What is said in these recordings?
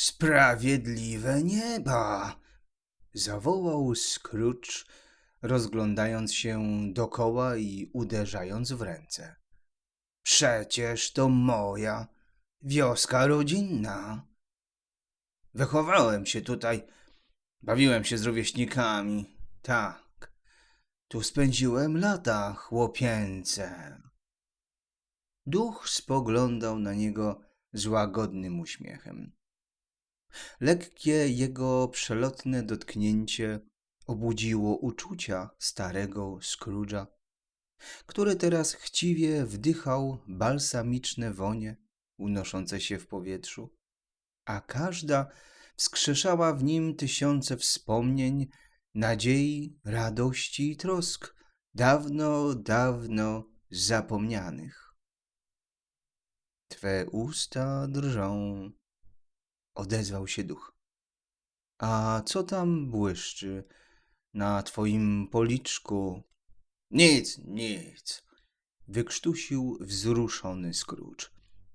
Sprawiedliwe nieba! Zawołał Scrooge, rozglądając się dokoła i uderzając w ręce. Przecież to moja wioska rodzinna. Wychowałem się tutaj, bawiłem się z rówieśnikami. Tak, tu spędziłem lata chłopięce. Duch spoglądał na niego z łagodnym uśmiechem. Lekkie jego przelotne dotknięcie obudziło uczucia starego Scrooge'a, który teraz chciwie wdychał balsamiczne wonie unoszące się w powietrzu, a każda wskrzeszała w nim tysiące wspomnień, nadziei, radości i trosk, dawno, dawno zapomnianych. Twe usta drżą, odezwał się duch. A co tam błyszczy na twoim policzku? Nic, nic, wykrztusił wzruszony Scrooge.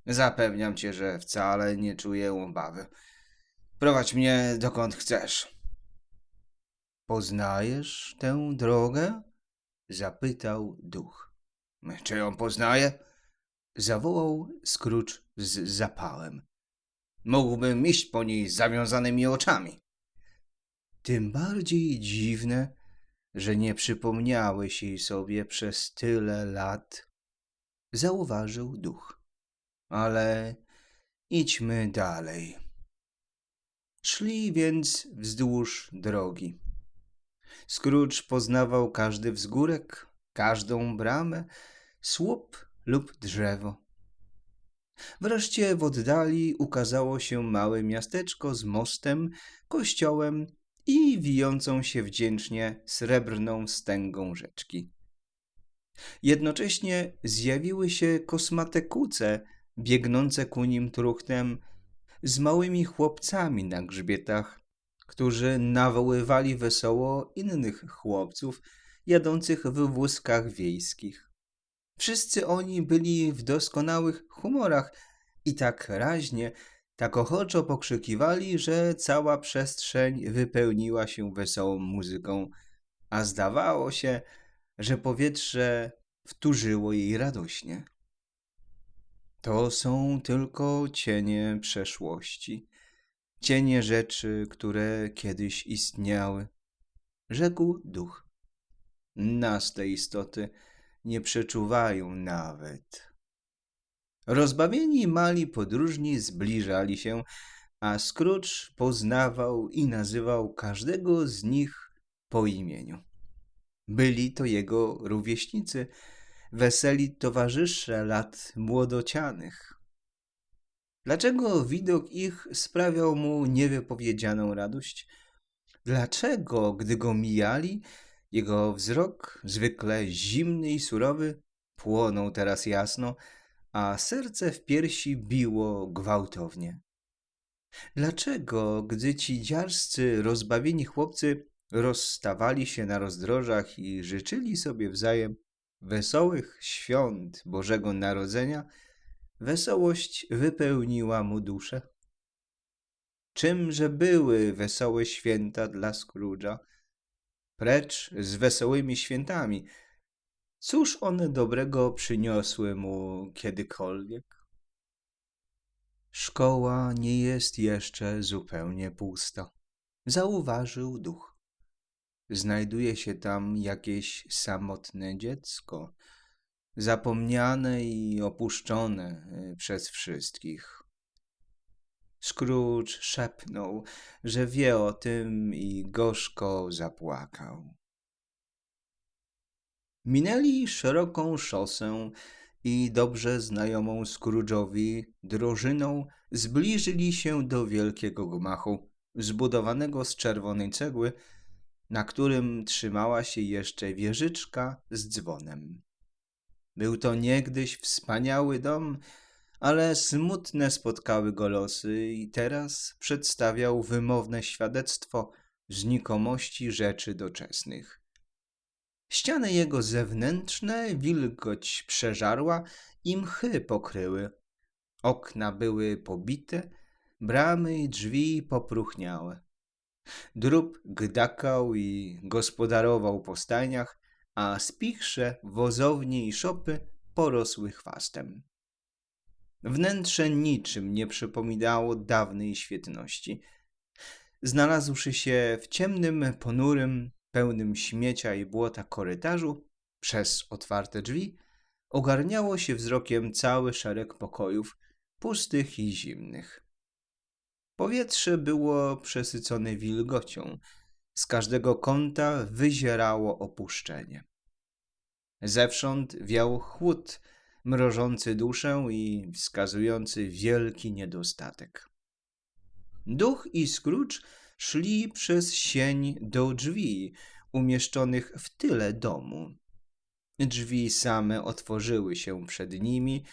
Zapewniam cię, że wcale nie czuję obawy. Prowadź mnie dokąd chcesz. Poznajesz tę drogę? zapytał duch. Czy ją poznaję? zawołał Scrooge z zapałem. Mógłbym iść po niej z zawiązanymi oczami. Tym bardziej dziwne, że nie przypomniałeś jej sobie przez tyle lat, zauważył duch. Ale idźmy dalej. Szli więc wzdłuż drogi. Scrooge poznawał każdy wzgórek, każdą bramę, słup lub drzewo. Wreszcie w oddali ukazało się małe miasteczko z mostem, kościołem i wijącą się wdzięcznie srebrną wstęgą rzeczki. Jednocześnie zjawiły się kosmate kuce, biegnące ku nim truchtem, z małymi chłopcami na grzbietach, którzy nawoływali wesoło innych chłopców jadących w wózkach wiejskich. Wszyscy oni byli w doskonałych humorach i tak raźnie, tak ochoczo pokrzykiwali, że cała przestrzeń wypełniła się wesołą muzyką, a zdawało się, że powietrze wtórzyło jej radośnie. To są tylko cienie przeszłości, cienie rzeczy, które kiedyś istniały, rzekł duch. Nas te istoty nie przeczuwają nawet. Rozbawieni mali podróżni zbliżali się, a Scrooge poznawał i nazywał każdego z nich po imieniu. Byli to jego rówieśnicy, weseli towarzysze lat młodocianych. Dlaczego widok ich sprawiał mu niewypowiedzianą radość? Dlaczego, gdy go mijali, jego wzrok, zwykle zimny i surowy, płonął teraz jasno, a serce w piersi biło gwałtownie? Dlaczego, gdy ci dziarscy, rozbawieni chłopcy rozstawali się na rozdrożach i życzyli sobie wzajem wesołych świąt Bożego Narodzenia, wesołość wypełniła mu duszę? Czymże były wesołe święta dla Scrooge'a? Precz z wesołymi świętami. Cóż one dobrego przyniosły mu kiedykolwiek? Szkoła nie jest jeszcze zupełnie pusta, zauważył duch. Znajduje się tam jakieś samotne dziecko, zapomniane i opuszczone y, przez wszystkich. Scrooge szepnął, że wie o tym i gorzko zapłakał. Minęli szeroką szosę i dobrze znajomą Scrooge'owi drożyną zbliżyli się do wielkiego gmachu, zbudowanego z czerwonej cegły, na którym trzymała się jeszcze wieżyczka z dzwonem. Był to niegdyś wspaniały dom, ale smutne spotkały go losy i teraz przedstawiał wymowne świadectwo znikomości rzeczy doczesnych. Ściany jego zewnętrzne wilgoć przeżarła i mchy pokryły. Okna były pobite, bramy i drzwi popróchniałe. Drób gdakał i gospodarował po stajniach, a spichrze, wozownie i szopy porosły chwastem. Wnętrze niczym nie przypominało dawnej świetności. Znalazłszy się w ciemnym, ponurym, pełnym śmiecia i błota korytarzu, przez otwarte drzwi, ogarniało się wzrokiem cały szereg pokojów, pustych i zimnych. Powietrze było przesycone wilgocią. Z każdego kąta wyzierało opuszczenie. Zewsząd wiał chłód, mrożący duszę i wskazujący wielki niedostatek. Duch i Scrooge szli przez sień do drzwi, umieszczonych w tyle domu. Drzwi same otworzyły się przed nimi,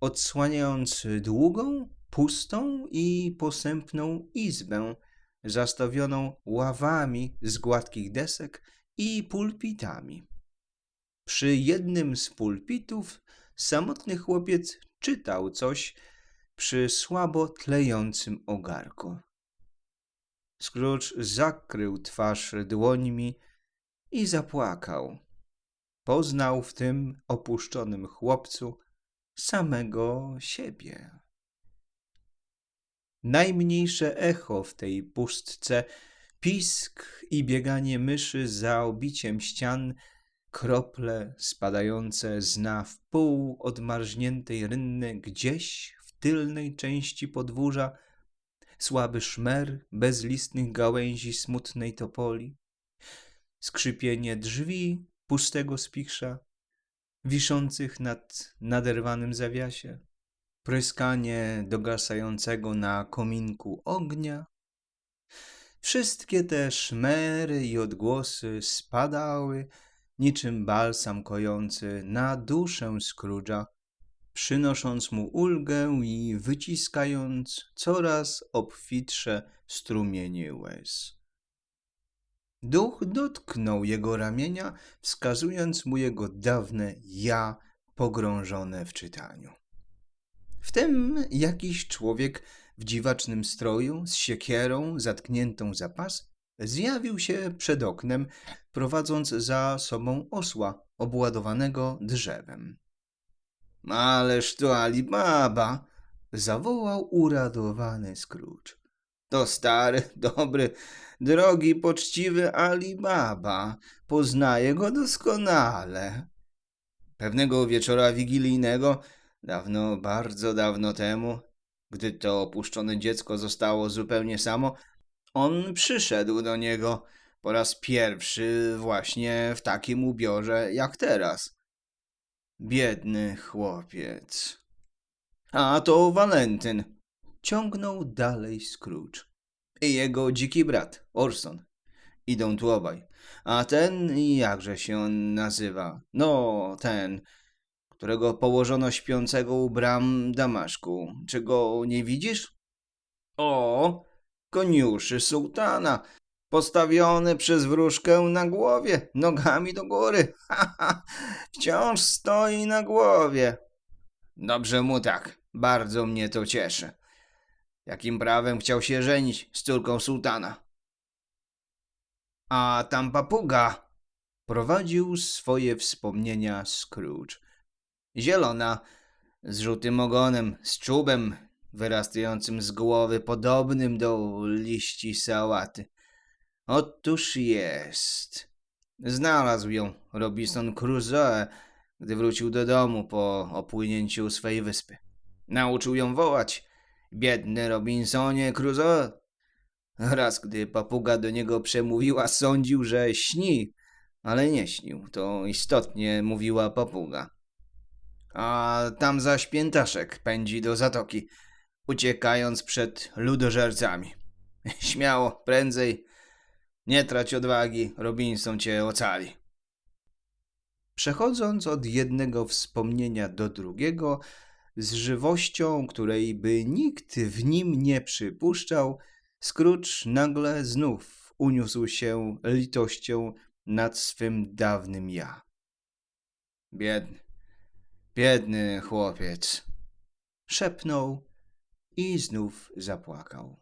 odsłaniając długą, pustą i posępną izbę, zastawioną ławami z gładkich desek i pulpitami. Przy jednym z pulpitów samotny chłopiec czytał coś przy słabo tlejącym ogarku. Scrooge zakrył twarz dłońmi i zapłakał. Poznał w tym opuszczonym chłopcu samego siebie. Najmniejsze echo w tej pustce, pisk i bieganie myszy za obiciem ścian, krople spadające z na wpół odmarzniętej rynny gdzieś w tylnej części podwórza, słaby szmer bezlistnych gałęzi smutnej topoli, skrzypienie drzwi pustego spichrza, wiszących nad naderwanym zawiasie, pryskanie dogasającego na kominku ognia. Wszystkie te szmery i odgłosy spadały niczym balsam kojący na duszę Scrooge'a, przynosząc mu ulgę i wyciskając coraz obfitsze strumienie łez. Duch dotknął jego ramienia, wskazując mu jego dawne ja pogrążone w czytaniu. Wtem jakiś człowiek w dziwacznym stroju, z siekierą zatkniętą za pas, zjawił się przed oknem, prowadząc za sobą osła obładowanego drzewem. Ależ to Alibaba! zawołał uradowany Scrooge. To stary, dobry, drogi, poczciwy Alibaba. Poznaję go doskonale. Pewnego wieczora wigilijnego Dawno, bardzo dawno temu, gdy to opuszczone dziecko zostało zupełnie samo, on przyszedł do niego po raz pierwszy właśnie w takim ubiorze jak teraz. Biedny chłopiec. A to Walentyn. Ciągnął dalej Scrooge. I jego dziki brat, Orson. Idą tu obaj. A ten, jakże się on nazywa? No, ten, którego położono śpiącego u bram Damaszku. Czy go nie widzisz? O, koniuszy sułtana, postawiony przez wróżkę na głowie, nogami do góry. Ha, ha, wciąż stoi na głowie. Dobrze mu tak, bardzo mnie to cieszy. Jakim prawem chciał się żenić z córką sułtana? A tam papuga prowadził swoje wspomnienia Scrooge zielona, z żółtym ogonem, z czubem wyrastającym z głowy, podobnym do liści sałaty. Otóż jest. Znalazł ją Robinson Crusoe, gdy wrócił do domu po opłynięciu swej wyspy. Nauczył ją wołać. Biedny Robinsonie Crusoe. Raz, gdy papuga do niego przemówiła, sądził, że śni, ale nie śnił. To istotnie mówiła papuga. A tam zaś piętaszek pędzi do zatoki, uciekając przed ludożercami. Śmiało, prędzej. Nie trać odwagi, Robinson cię ocali. Przechodząc od jednego wspomnienia do drugiego, z żywością, której by nikt w nim nie przypuszczał, Scrooge nagle znów uniósł się litością nad swym dawnym ja. Biedny, Biedny chłopiec. Szepnął i znów zapłakał.